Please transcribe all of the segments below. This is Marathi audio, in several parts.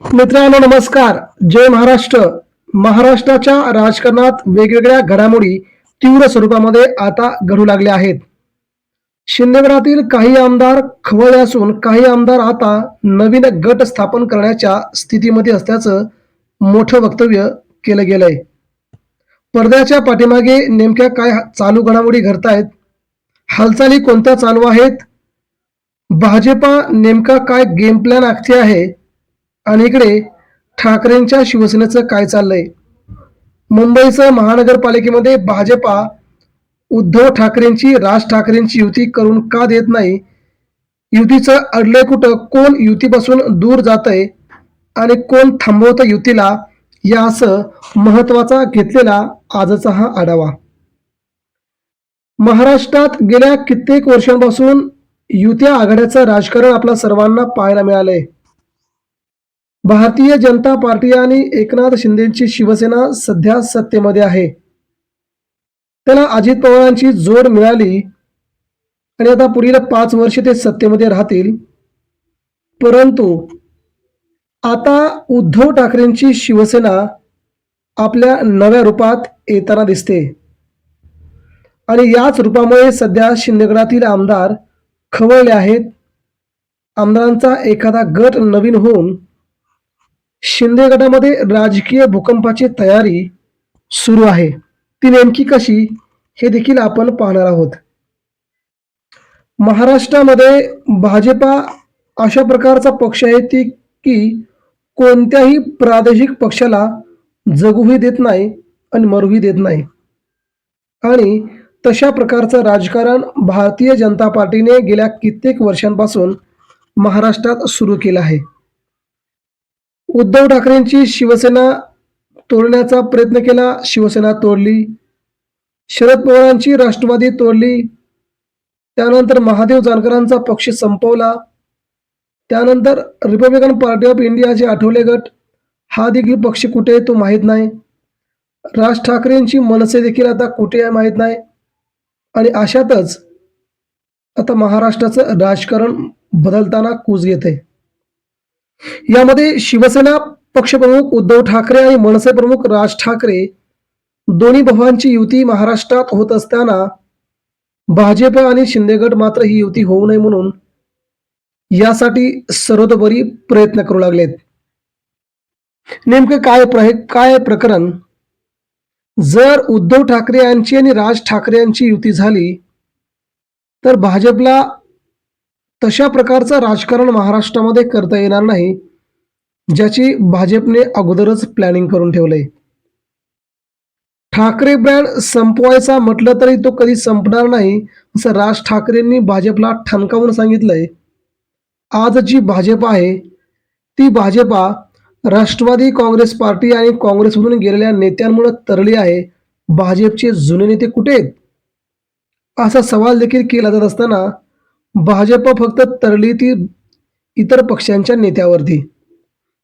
मित्रांनो नमस्कार. जय महाराष्ट्र. महाराष्ट्राच्या राजकारणात वेगवेगळ्या घडामोडी तीव्र स्वरूपामध्ये आता घडू लागल्या आहेत. शिंदेगडातील काही आमदार खवळले असून काही आमदार आता नवीन गट स्थापन करण्याच्या स्थितीमध्ये असल्याचं मोठं वक्तव्य केलं गेलंय. पडद्याच्या पाठीमागे नेमक्या काय चालू घडामोडी घडतायत? हालचाली कोणत्या चालू आहेत? भाजपा नेमका काय गेम प्लॅन आखते आहे? आणि इकडे ठाकरेंच्या शिवसेनेचं काय चाललंय? मुंबईचं महानगरपालिकेमध्ये भाजपा उद्धव ठाकरेंची राज ठाकरेंची युती करून का देत नाही? युतीचं अडलंय कुठं? कोण युतीपासून दूर जातंय? आणि कोण थांबवतं युतीला? या असं महत्त्वाचा घेतलेला आजचा हा आढावा. महाराष्ट्रात गेल्या कित्येक वर्षांपासून युत्या आघाड्याचं राजकारण आपल्या सर्वांना पाहायला मिळालंय. भारतीय जनता पार्टी आणि एकनाथ शिंदेची शिवसेना सध्या सत्तेमध्ये आहे. त्याला अजित पवारांची जोड मिळाली आणि आता पुढील पाच वर्ष ते सत्तेमध्ये राहतील. परंतु आता उद्धव ठाकरेंची शिवसेना आपल्या नव्या रूपात येताना दिसते. आणि याच रूपामुळे सध्या शिंदेगडातील आमदार खवळले आहेत. आमदारांचा एखादा गट नवीन होऊन शिंदे गटामध्ये राजकीय भूकंपाची तयारी सुरू आहे. ती नेमकी कशी हे देखील आपण पाहणार आहोत. महाराष्ट्रामध्ये भाजपा अशा प्रकारचा पक्ष आहे ती की कोणत्याही प्रादेशिक पक्षाला जगूही देत नाही आणि मरूही देत नाही. आणि तशा प्रकारचं राजकारण भारतीय जनता पार्टीने गेल्या कित्येक वर्षांपासून महाराष्ट्रात सुरू केलं आहे. उद्धव ठाकरेंची शिवसेना तोडण्याचा प्रयत्न केला. शिवसेना तोडली. शरद पवारांची राष्ट्रवादी तोडली. त्यानंतर महादेव जानकरांचा पक्ष संपवला. त्यानंतर रिपब्लिकन पार्टी ऑफ इंडियाचे आठवले गट. हा देखील पक्ष कुठे आहे तो माहीत नाही. राज ठाकरेंची मनसे देखील आता कुठे आहे माहीत नाही. आणि अशातच आता महाराष्ट्राचं राजकारण बदलताना कूच घेत आहे यामध्ये शिवसेना पक्षप्रमुख उद्धव ठाकरे आणि मनसे प्रमुख राज ठाकरे दोन्ही भावांची युती महाराष्ट्रात होत असताना भाजप आणि शिंदेगड मात्र ही युती होऊ नये म्हणून यासाठी सर्वतोपरी प्रयत्न करू लागलेत. नेमकं काय प्र काय प्रकरण? जर उद्धव ठाकरे यांची आणि राज ठाकरे यांची युती झाली तर भाजपला तशा प्रकारचं राजकारण महाराष्ट्रामध्ये करता येणार नाही ज्याची भाजपने अगोदरच प्लॅनिंग करून ठेवलंय. ठाकरे ब्रँड संपवायचा म्हटलं तरी तो कधी संपणार नाही असं राज ठाकरेंनी भाजपला ठणकावून सांगितलंय. आज जी भाजप आहे ती भाजपा राष्ट्रवादी काँग्रेस पार्टी आणि काँग्रेसमधून गेलेल्या नेत्यांमुळे तरली आहे. भाजपचे जुने नेते कुठे आहेत? असा सवाल देखील केला जात असताना भाजप फक्त तरली ती इतर पक्षांच्या नेत्यावरती.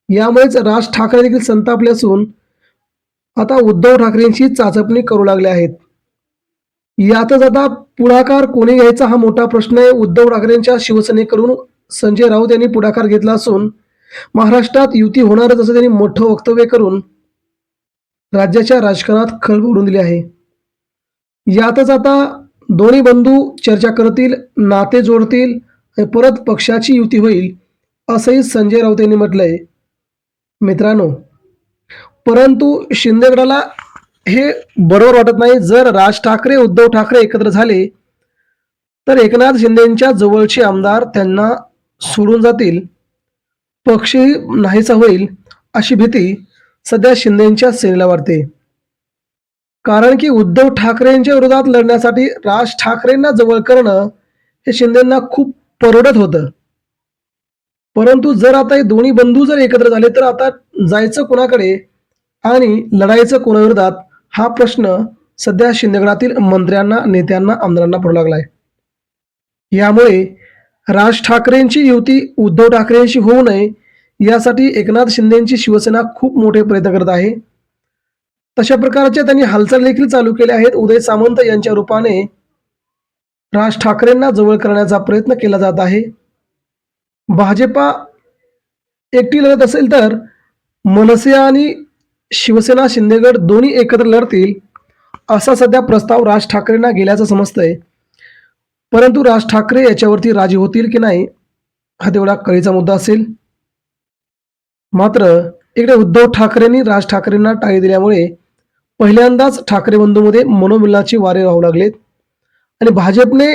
यामुळेच राज ठाकरे देखील संतापले असून आता उद्धव ठाकरेंची चाचपणी करू लागले आहेत. यातच आता पुढाकार कोणी घ्यायचा हा मोठा प्रश्न आहे. उद्धव ठाकरेंच्या शिवसेनेकडून संजय राऊत यांनी पुढाकार घेतला असून महाराष्ट्रात युती होणारच असं त्यांनी मोठं वक्तव्य करून राज्याच्या राजकारणात खळबळ उडून दिली आहे. यातच आता दोन्ही बंधू चर्चा करतील नाते जोडतील आणि परत पक्षाची युती होईल असंही संजय राऊत यांनी म्हटलंय. मित्रांनो परंतु शिंदेगडाला हे बरोबर वाटत नाही. जर राज ठाकरे उद्धव ठाकरे एकत्र झाले तर एकनाथ शिंदेच्या जवळचे आमदार त्यांना सोडून जातील. पक्षही नाहीसा होईल अशी भीती सध्या शिंदेच्या सेनेला वाटते कारण की उद्धव ठाकरेंच्या विरोधात लढण्यासाठी राज ठाकरेंना जवळ करणं हे शिंदेना खूप परवडत होतं. परंतु जर आता हे दोन्ही बंधू जर एकत्र झाले तर आता जायचं कोणाकडे आणि लढायचं कोणाविरोधात हा प्रश्न सध्या शिंदेगडातील मंत्र्यांना नेत्यांना आमदारांना पडू लागलाय. यामुळे राज ठाकरेंची युती उद्धव ठाकरेंशी होऊ नये यासाठी एकनाथ शिंदेची शिवसेना खूप मोठे प्रयत्न करत आहे. तशा प्रकारच्या त्यांनी हालचाल देखील चालू केल्या आहेत. उदय सामंत यांच्या रूपाने राज ठाकरेंना जवळ करण्याचा प्रयत्न केला जात आहे. भाजपा एकटी लढत असेल तर मनसे आणि शिवसेना शिंदेगड दोन्ही एकत्र लढतील असा सध्या प्रस्ताव राज ठाकरेंना गेल्याचं समजतंय. परंतु राज ठाकरे याच्यावरती राजी होतील की नाही हा तेवढा कळीचा मुद्दा असेल. मात्र इकडे उद्धव ठाकरेंनी राज ठाकरेंना टाळी दिल्यामुळे पहिल्यांदाच ठाकरे बंधूमध्ये मनोमिलनाचे वारे राहू लागलेत. आणि भाजपने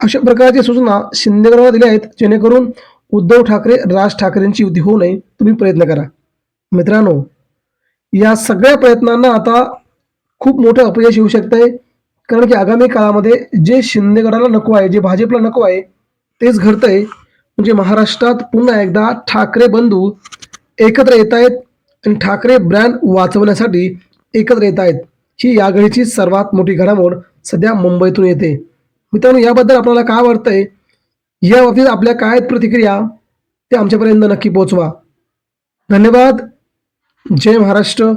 अशा प्रकारच्या सूचना शिंदेगडाला दिल्या आहेत जेणेकरून उद्धव ठाकरे राज ठाकरेंची युती होऊ नये. तुम्ही प्रयत्न करा. मित्रांनो या सगळ्या प्रयत्नांना आता खूप मोठं अपयश येऊ शकतंय. कारण की आगामी काळामध्ये जे शिंदेगडाला नको आहे जे भाजपला नको आहे तेच घडतंय. म्हणजे महाराष्ट्रात पुन्हा एकदा ठाकरे बंधू एकत्र येत आहेत आणि ठाकरे ब्रँड वाचवण्यासाठी एकत्र येत आहेत. ही या घडीची सर्वात मोठी घडामोड सध्या मुंबईतून येते. मित्रांनो याबद्दल आपल्याला काय वाटतंय? या बाबतीत आपल्या काय प्रतिक्रिया? ते आमच्यापर्यंत नक्की पोहोचवा धन्यवाद. जय महाराष्ट्र.